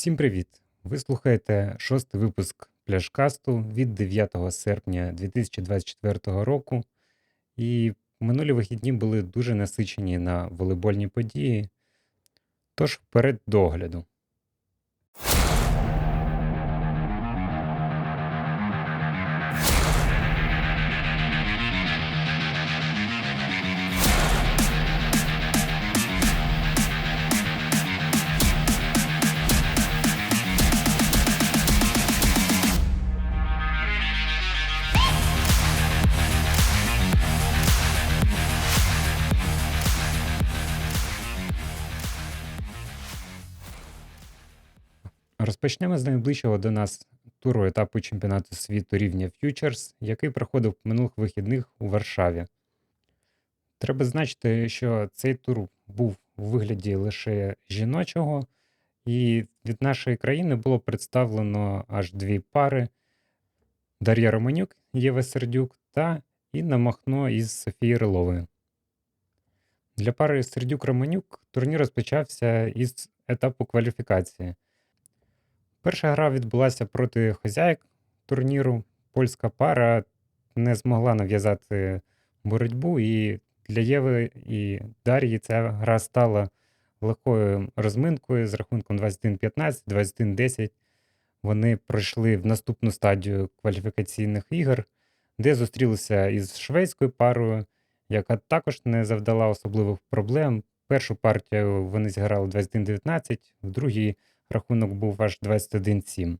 Всім привіт! Ви слухаєте шостий випуск пляшкасту від 9 серпня 2024 року. І минулі вихідні були дуже насичені на волейбольні події. Тож вперед до огляду. Розпочнемо з найближчого до нас туру етапу чемпіонату світу рівня Futures, який проходив минулих вихідних у Варшаві. Треба значити, що цей тур був у вигляді лише жіночого, і від нашої країни було представлено аж дві пари: Дар'я Романюк, Єва Сердюк та Інна Махно із Софією Риловою. Для пари Сердюк-Романюк турнір розпочався із етапу кваліфікації. Перша гра відбулася проти хазяїк турніру. Польська пара не змогла нав'язати боротьбу, і для Єви і Дар'ї ця гра стала легкою розминкою з рахунком 21-15, 21-10. Вони пройшли в наступну стадію кваліфікаційних ігор, де зустрілися із шведською парою, яка також не завдала особливих проблем. Першу партію вони зіграли 21-19, в другій рахунок був аж 21-7.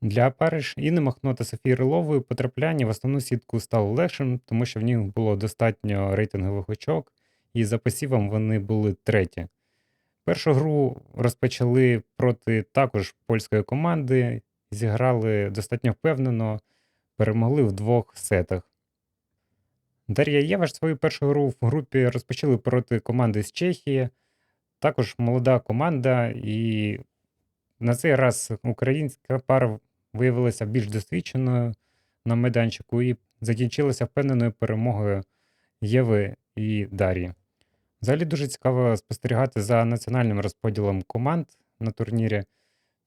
Для пари ж Інни Махно та Софії Рилової потрапляння в основну сітку стало легшим, тому що в них було достатньо рейтингових очок, і за посівом вони були треті. Першу гру розпочали проти також польської команди, зіграли достатньо впевнено, перемогли в двох сетах. Дар'я Єваш свою першу гру в групі розпочали проти команди з Чехії. Також молода команда, і на цей раз українська пара виявилася більш досвідченою на майданчику і закінчилася впевненою перемогою Єви і Дар'ї. Взагалі дуже цікаво спостерігати за національним розподілом команд на турнірі.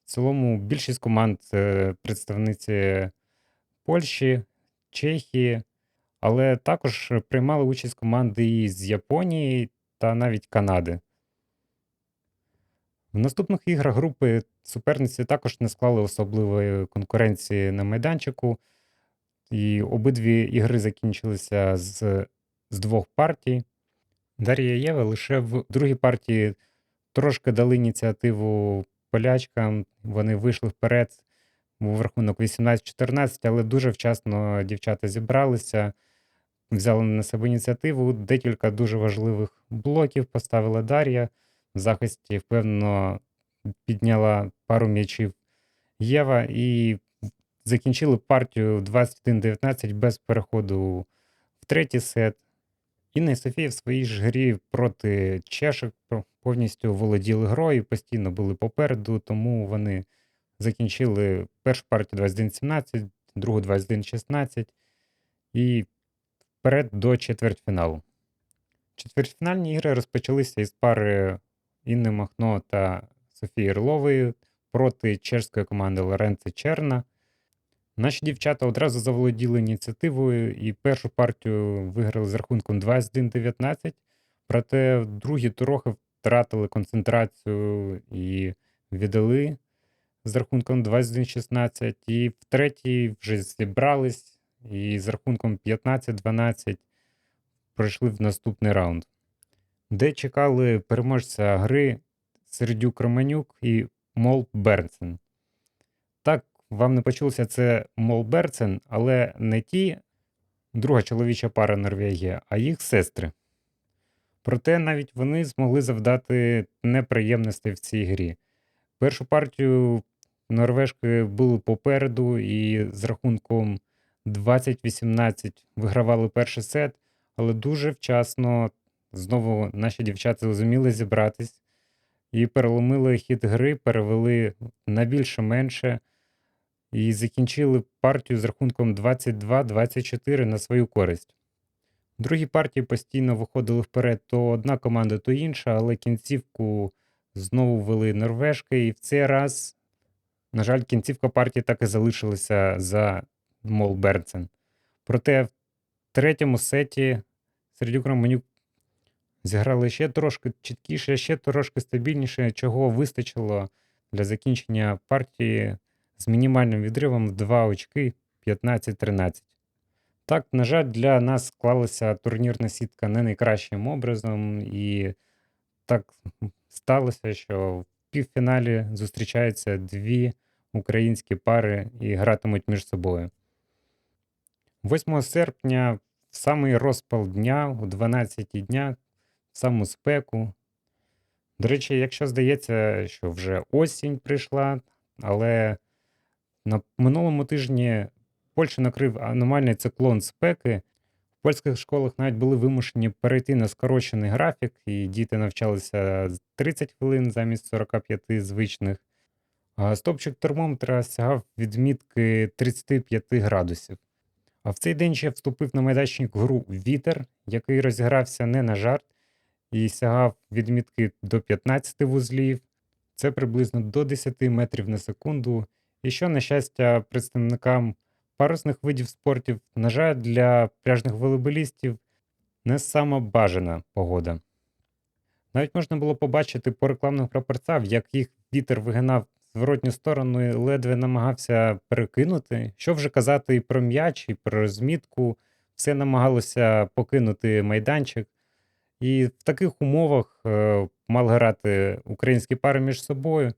В цілому більшість команд е, представниці Польщі, Чехії, але також приймали участь команди із Японії та навіть Канади. В наступних іграх групи суперниці також не склали особливої конкуренції на майданчику, і обидві ігри закінчилися з, з двох партій. Дар'я Єва лише в другій партії трошки дали ініціативу полячкам, вони вийшли вперед був рахунок 18-14, але дуже вчасно дівчата зібралися, взяли на себе ініціативу. Декілька дуже важливих блоків поставила Дар'я. В захисті впевнено підняла пару м'ячів Єва і закінчили партію 21-19 без переходу в третій сет. Інна і Софія в своїй ж грі проти чешок повністю володіли грою, постійно були попереду, тому вони закінчили першу партію 21-17, другу 21-16 і вперед до четвертьфіналу. Четвертьфінальні ігри розпочалися із пари Інни Махно та Софії Орлової проти чешської команди Лоренци Черна. Наші дівчата одразу заволоділи ініціативою і першу партію виграли з рахунком 21-19, проте в другій трохи втратили концентрацію і віддали з рахунком 21-16, і в третій вже зібрались і з рахунком 15-12 пройшли в наступний раунд де чекали переможця гри Сердюк Романюк і Мол Бернсен. Так, вам не почулося це Мол Берцен, але не ті друга чоловіча пара Норвегія, а їх сестри. Проте навіть вони змогли завдати неприємностей в цій грі. Першу партію норвежки були попереду і з рахунком 20-18 вигравали перший сет, але дуже вчасно Знову наші дівчата зуміли зібратись і переломили хід гри, перевели на більше-менше і закінчили партію з рахунком 22-24 на свою користь. В другій партії постійно виходили вперед то одна команда, то інша, але кінцівку Знову вели норвежки, і в цей раз, на жаль, кінцівка партії так і залишилася за Мол Бернсен. Проте в третьому сеті Сердюк Романюк зіграли ще трошки чіткіше, ще трошки стабільніше, чого вистачило для закінчення партії з мінімальним відривом в 2 очки 15-13. Так, на жаль, для нас склалася турнірна сітка не найкращим образом, і так сталося, що в півфіналі зустрічаються дві українські пари і гратимуть між собою. 8 серпня, в самий розпал дня, о 12 дня, саму спеку. До речі, якщо здається, що вже осінь прийшла, але на минулому тижні Польщу накрив аномальний циклон спеки. В польських школах навіть були вимушені перейти на скорочений графік, і діти навчалися 30 хвилин замість 45 звичних. А стопчик термометра сягав відмітки 35 градусів. А в цей день ще вступив на майданчик гру Вітер, який розігрався не на жарт і сягав відмітки до 15 вузлів. Це приблизно до 10 метрів на секунду. І що, на щастя, представникам парусних видів спортів, на жаль, для пляжних волейболістів не сама бажана погода. Навіть можна було побачити по рекламних прапорцях, як їх вітер вигинав зворотню сторону і ледве намагався перекинути. Що вже казати і про м'яч, і про розмітку. Все намагалося покинути майданчик. І в таких умовах е, мали грати українські пари між собою.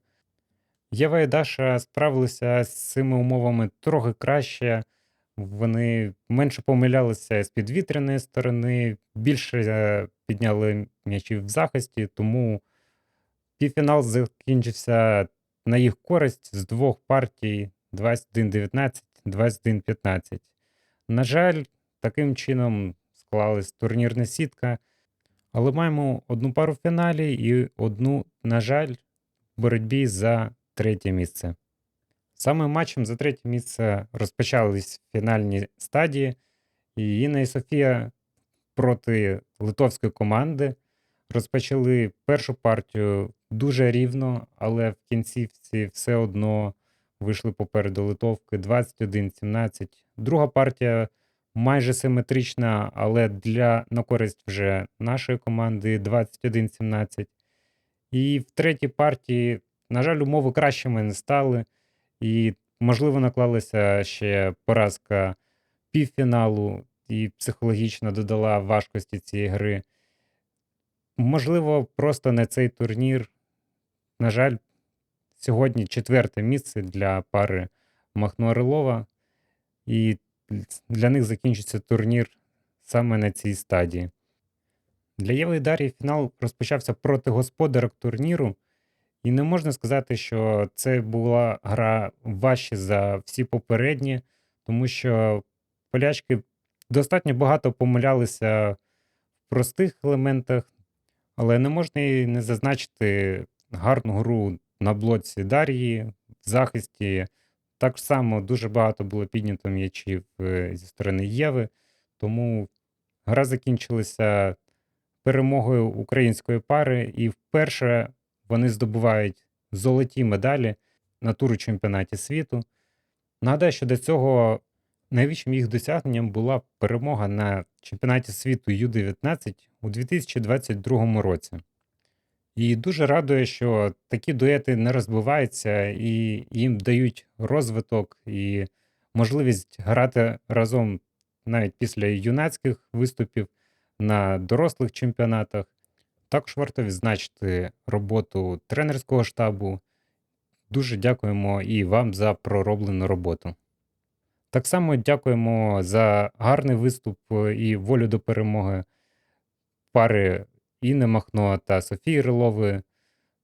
Єва і Даша справилися з цими умовами трохи краще. Вони менше помилялися з підвітряної сторони, більше е, підняли м'ячів в захисті, тому півфінал закінчився на їх користь з двох партій 21-19, 21-15. На жаль, таким чином склалась турнірна сітка, але маємо одну пару в фіналі і одну, на жаль, в боротьбі за третє місце. Саме матчем за третє місце розпочались фінальні стадії, і Інна і Софія проти литовської команди розпочали першу партію дуже рівно, але в кінцівці все одно вийшли попереду литовки 21-17. Друга партія майже симетрична, але для на користь вже нашої команди 21-17. І в третій партії, на жаль, умови кращими не стали. І, можливо, наклалася ще поразка півфіналу і психологічно додала важкості цієї гри. Можливо, просто не цей турнір. На жаль, сьогодні четверте місце для пари Махно Орелова, і для них закінчиться турнір саме на цій стадії. Для Єви і Дар'ї фінал розпочався проти господарок турніру, і не можна сказати, що це була гра важче за всі попередні, тому що полячки достатньо багато помилялися в простих елементах, але не можна і не зазначити гарну гру на блоці Дар'ї, в захисті. Так само дуже багато було піднято м'ячів е, зі сторони Єви, тому гра закінчилася перемогою української пари, і вперше вони здобувають золоті медалі на туру чемпіонаті світу. Нагадаю, що до цього найвищим їх досягненням була перемога на чемпіонаті світу Ю-19 у 2022 році. І дуже радує, що такі дуети не розбиваються і їм дають розвиток і можливість грати разом навіть після юнацьких виступів на дорослих чемпіонатах. Також варто відзначити роботу тренерського штабу. Дуже дякуємо і вам за пророблену роботу. Так само дякуємо за гарний виступ і волю до перемоги пари Інни Махно та Софії Рилової.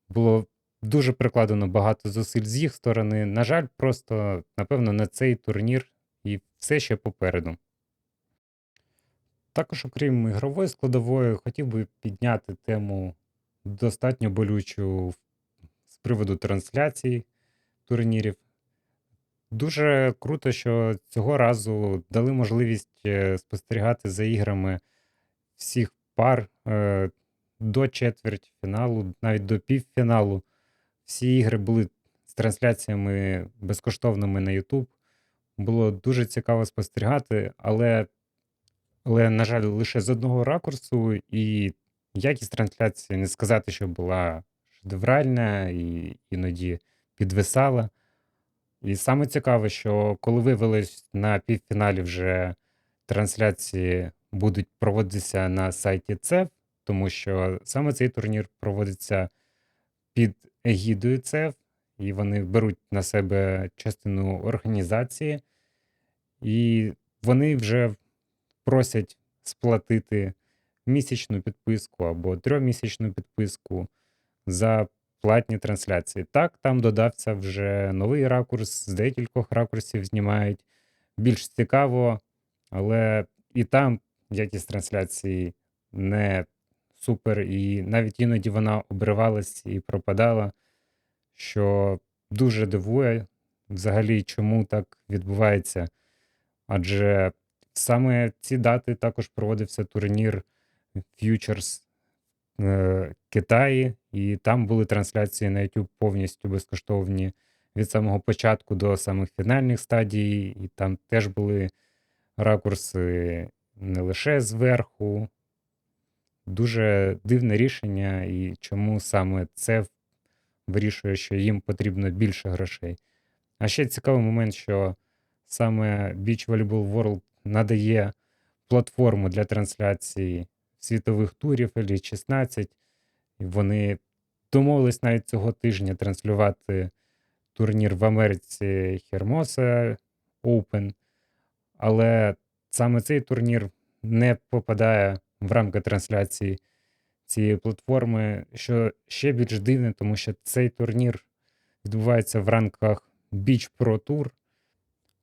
Було дуже прикладено багато зусиль з їх сторони. На жаль, просто, напевно, на цей турнір і все ще попереду. Також, окрім ігрової складової, хотів би підняти тему достатньо болючу з приводу трансляцій турнірів. Дуже круто, що цього разу дали можливість е, спостерігати за іграми всіх пар е, до четвертьфіналу, навіть до півфіналу. Всі ігри були з трансляціями безкоштовними на YouTube. Було дуже цікаво спостерігати, але, але, на жаль, лише з одного ракурсу, і якість трансляції не сказати, що була шедевральна і іноді підвисала. І саме цікаве, що коли виявилось на півфіналі вже трансляції будуть проводитися на сайті ЦЕФ, тому що саме цей турнір проводиться під егідою ЦЕФ, і вони беруть на себе частину організації, і вони вже просять сплатити місячну підписку або трьохмісячну підписку за платні трансляції. Так, там додався вже новий ракурс, з декількох ракурсів знімають. Більш цікаво, але і там якість трансляції не супер, і навіть іноді вона обривалась і пропадала, що дуже дивує взагалі, чому так відбувається. Адже саме ці дати також проводився турнір Futures е, Китаї, і там були трансляції на YouTube повністю безкоштовні від самого початку до самих фінальних стадій, і там теж були ракурси не лише зверху. Дуже дивне рішення, і чому саме це вирішує, що їм потрібно більше грошей. А ще цікавий момент, що саме Beach Volleyball World надає платформу для трансляції світових турів Elite 16. Вони домовились навіть цього тижня транслювати турнір в Америці Хермоса Open. Але саме цей турнір не попадає в рамки трансляції цієї платформи, що ще більш дивне, тому що цей турнір відбувається в рамках Beach Pro Tour,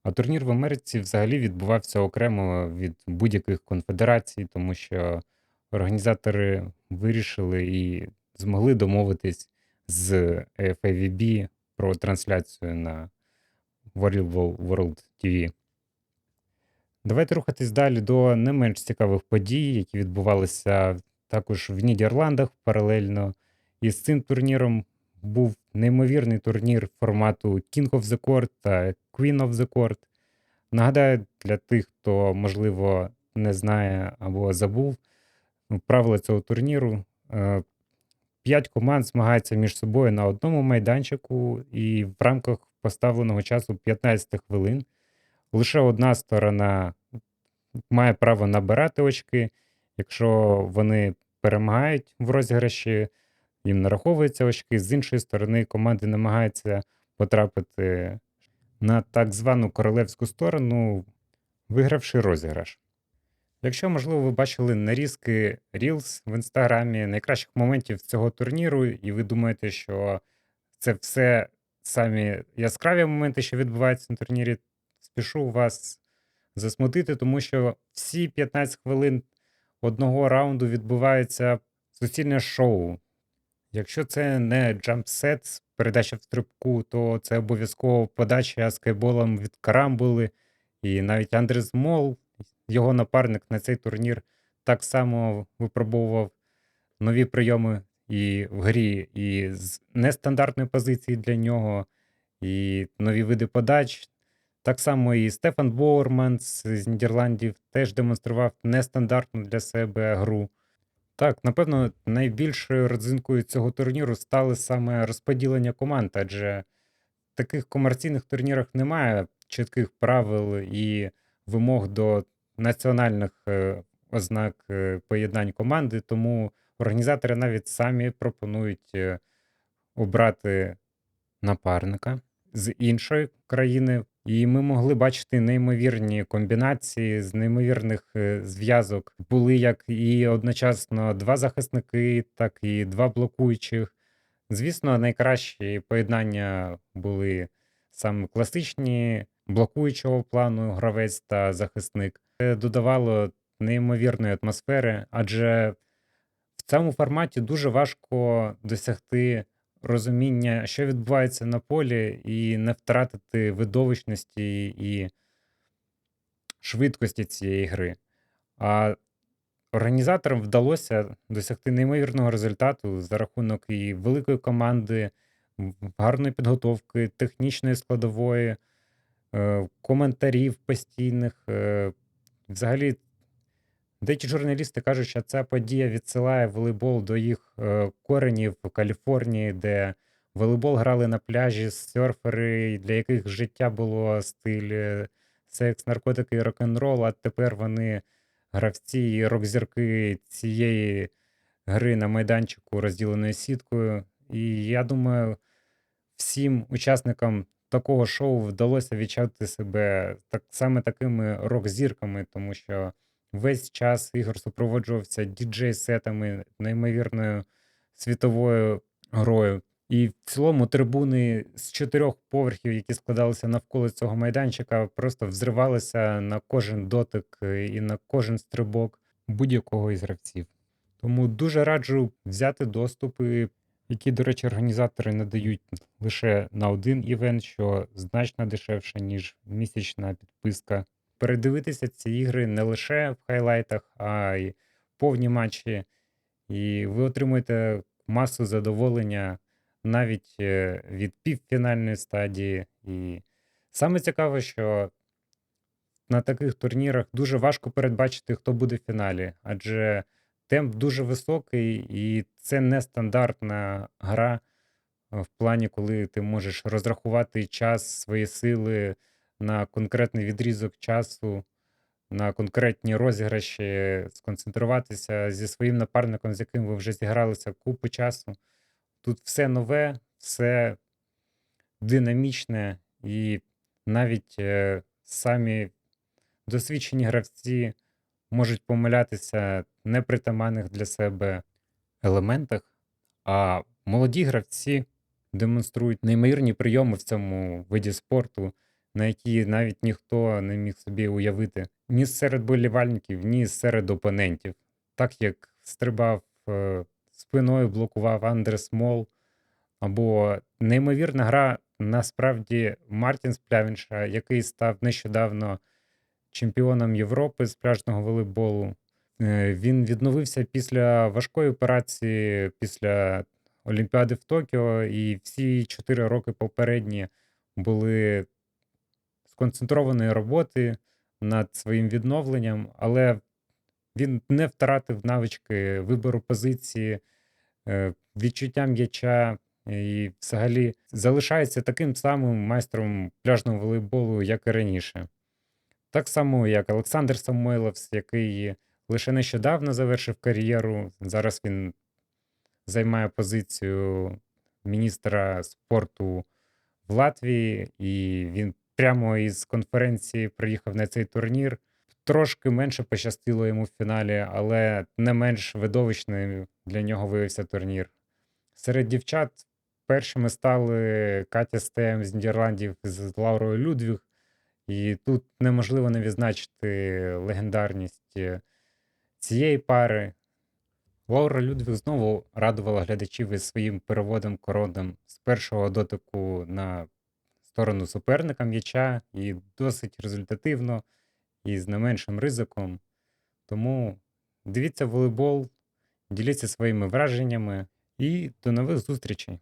а турнір в Америці взагалі відбувався окремо від будь-яких конфедерацій, тому що організатори вирішили і змогли домовитись з FAVB про трансляцію на Volleyball World TV. Давайте рухатись далі до не менш цікавих подій, які відбувалися також в Нідерландах паралельно. І з цим турніром був неймовірний турнір формату King of the Court та Queen of the Court. Нагадаю, для тих, хто, можливо, не знає або забув ну, правила цього турніру. Е, п'ять команд змагаються між собою на одному майданчику, і в рамках поставленого часу 15 хвилин лише одна сторона має право набирати очки. Якщо вони перемагають в розіграші, їм нараховуються очки. З іншої сторони, команди намагаються потрапити на так звану королевську сторону, вигравши розіграш. Якщо, можливо, ви бачили нарізки Reels в інстаграмі найкращих моментів цього турніру, і ви думаєте, що це все самі яскраві моменти, що відбуваються на турнірі, спішу вас засмутити, тому що всі 15 хвилин одного раунду відбувається суцільне шоу. Якщо це не джампсет, передача в стрибку, то це обов'язково подача скайболом від карамбули. І навіть Андрес Мол, його напарник на цей турнір, так само випробовував нові прийоми і в грі, і з нестандартної позиції для нього, і нові види подач. Так само і Стефан Боурманс з Нідерландів теж демонстрував нестандартну для себе гру. Так, напевно, найбільшою родзинкою цього турніру стали саме розподілення команд, адже в таких комерційних турнірах немає чітких правил і вимог до національних е, ознак е, поєднань команди, тому організатори навіть самі пропонують е, обрати напарника з іншої країни. І ми могли бачити неймовірні комбінації з неймовірних е, зв'язок. Були як і одночасно два захисники, так і два блокуючих. Звісно, найкращі поєднання були саме класичні блокуючого плану гравець та захисник. Це додавало неймовірної атмосфери, адже в цьому форматі дуже важко досягти розуміння, що відбувається на полі, і не втратити видовищності і швидкості цієї гри. А Організаторам вдалося досягти неймовірного результату за рахунок і великої команди, гарної підготовки, технічної складової, е, коментарів постійних. Е, взагалі, деякі журналісти кажуть, що ця подія відсилає волейбол до їх е, коренів в Каліфорнії, де волейбол грали на пляжі серфери, для яких життя було стиль е, секс, наркотики і рок-н-рол, а тепер вони гравці і рок-зірки цієї гри на майданчику, розділеної сіткою. І я думаю, всім учасникам такого шоу вдалося відчути себе так саме такими рок-зірками, тому що весь час ігор супроводжувався діджей-сетами, неймовірною світовою грою. І в цілому трибуни з чотирьох поверхів, які складалися навколо цього майданчика, просто взривалися на кожен дотик і на кожен стрибок будь-якого із гравців. Тому дуже раджу взяти доступи, які, до речі, організатори надають лише на один івент, що значно дешевше, ніж місячна підписка. Передивитися ці ігри не лише в хайлайтах, а й повні матчі, і ви отримуєте масу задоволення навіть е, від півфінальної стадії. І саме цікаве, що на таких турнірах дуже важко передбачити, хто буде в фіналі, адже темп дуже високий, і це не стандартна гра е, в плані, коли ти можеш розрахувати час, свої сили на конкретний відрізок часу, на конкретні розіграші, сконцентруватися зі своїм напарником, з яким ви вже зігралися купу часу. Тут все нове, все динамічне, і навіть е, самі досвідчені гравці можуть помилятися непритаманних для себе елементах, а молоді гравці демонструють неймовірні прийоми в цьому виді спорту, на які навіть ніхто не міг собі уявити ні серед болівальників, ні серед опонентів. Так як стрибав е, спиною, блокував Андерс Мол, або неймовірна гра насправді Мартін Сплявінша, який став нещодавно чемпіоном Європи з пляжного волейболу. Е, Він відновився після важкої операції, після Олімпіади в Токіо, і всі чотири роки попередні були сконцентрованої роботи над своїм відновленням, але він не втратив навички вибору позиції, е, відчуття м'яча і взагалі залишається таким самим майстром пляжного волейболу, як і раніше. Так само, як Олександр Самойловс, який лише нещодавно завершив кар'єру. Зараз він займає позицію міністра спорту в Латвії, і він прямо із конференції приїхав на цей турнір. Трошки менше пощастило йому в фіналі, але не менш видовищним для нього виявився турнір. Серед дівчат першими стали Катя Стем з Нідерландів з Лаурою Людвіг. І тут неможливо не відзначити легендарність е, цієї пари. Лаура Людвіг знову радувала глядачів із своїм переводом коронам з першого дотику на сторону суперника м'яча, і досить результативно, і з не меншим ризиком. Тому дивіться волейбол, діліться своїми враженнями і до нових зустрічей!